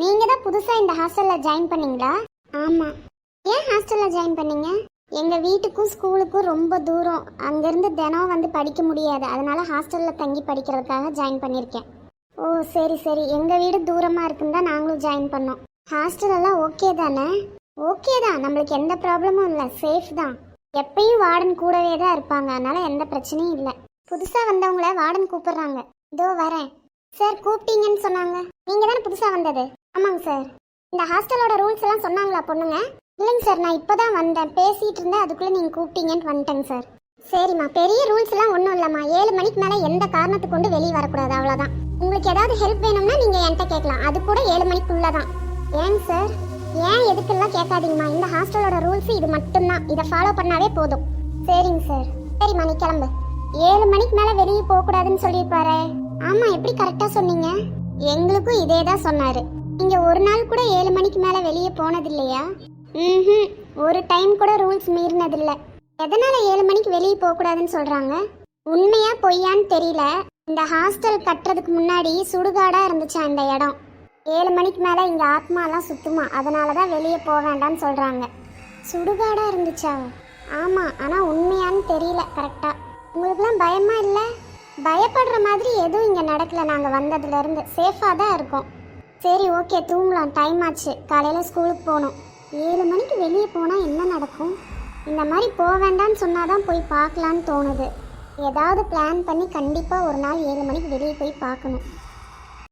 நீங்க தான் புதுசா இந்த ஹாஸ்டல்ல ஜாயின் பண்ணீங்களா? ஆமா. ஏன் ஹாஸ்டல்ல ஜாயின் பண்ணீங்க? எங்க வீட்டுக்கும் ஸ்கூலுக்கும் ரொம்ப தூரம். அங்கிருந்து தினம் வந்து படிக்க முடியாது. அதனால ஹாஸ்டல்ல தங்கி படிக்கிறதுக்காக ஜாயின் பண்ணியிருக்கேன் ஓ சரி சரி. எங்க வீடு தூரமா இருக்குன்னு தான் நாங்களும் ஜாயின் பண்ணோம். ஹாஸ்டல் எல்லாம் ஓகே தானே? ஓகே தான். நம்மளுக்கு எந்த ப்ராப்ளமும் இல்லை. சேஃப் தான். எப்பயும் வார்டன் கூடவே தான் இருப்பாங்க. அதனால எந்த பிரச்சனையும் இல்லை. புதுசா வந்தவங்கள வார்டன் கூப்பிடுறாங்க. இதோ வரேன். சார் கூப்பிட்டீங்கன்னு சொன்னாங்க. நீங்க தானே புதுசா வந்தது? ஆமாங்க சார். இந்த ஹாஸ்டலோட ரூல்ஸ் எல்லாம் சொன்னாங்களா பொண்ணுங்க? இல்லைங்க சார் நான் இப்போ தான் வந்தேன். பேசிகிட்டு இருந்தேன். அதுக்குள்ளே நீங்கள் கூப்பிட்டீங்கன்னு வந்துட்டேங்க சார். சரிம்மா பெரிய ரூல்ஸ் எல்லாம் ஒன்றும் இல்லைம்மா. ஏழு மணிக்கு மேலே எந்த காரணத்துக்கு கொண்டு வெளியே வரக்கூடாது அவ்வளோதான் உங்களுக்கு ஏதாவது ஹெல்ப் வேணும்னா நீங்கள் என்கிட்ட கேட்கலாம். அது கூட ஏழு மணிக்குள்ளே தான் ஏங்க சார் ஏன் எதுக்கெல்லாம் கேட்காதீங்கம்மா? இந்த ஹாஸ்டலோட ரூல்ஸ் இது மட்டும்தான். இதை ஃபாலோ பண்ணாவே போதும். சரிங்க சார். சரிம்மா நீ கிளம்பு. ஏழு மணிக்கு மேலே வெளியே போகக்கூடாதுன்னு சொல்லியிருப்பாரு. ஆமாம் எப்படி கரெக்டாக சொன்னீங்க? எங்களுக்கும் இதே தான் சொன்னார். நீங்கள் ஒரு நாள் கூட ஏழு மணிக்கு மேலே வெளியே போனது இல்லையா ம் ஒரு டைம் கூட ரூல்ஸ் மீறினதில்ல. எதனால ஏழு மணிக்கு வெளியே போகக்கூடாதுன்னு சொல்றாங்க? உண்மையா பொய்யான்னு தெரியல. இந்த ஹாஸ்டல் கட்டுறதுக்கு முன்னாடி சுடுகாடா இருந்துச்சா இந்த இடம்? ஏழு மணிக்கு மேல இங்க ஆத்மாலாம் சுத்துமா? அதனால தான் வெளியே போக வேண்டாம்னு சொல்றாங்க. சுடுகாடா இருந்துச்சா? ஆமா ஆனா உண்மையான்னு தெரியல கரெக்டா உங்களுக்குலாம் பயமா இல்லை? பயப்படுற மாதிரி எதுவும் இங்க நடக்கல. நாங்க வந்ததுல இருந்து. சேஃபா தான் இருக்கோம். சரி ஓகே தூங்கலாம். டைம் ஆச்சு. காலையில் ஸ்கூலுக்கு போகணும். ஏழு மணிக்கு வெளியே போனால் என்ன நடக்கும்? இந்த மாதிரி போக வேண்டாம்னு சொன்னாதான் போய் பார்க்கலான்னு தோணுது. ஏதாவது பிளான் பண்ணி கண்டிப்பாக ஒரு நாள் ஏழு மணிக்கு வெளியே போய் பார்க்கணும்.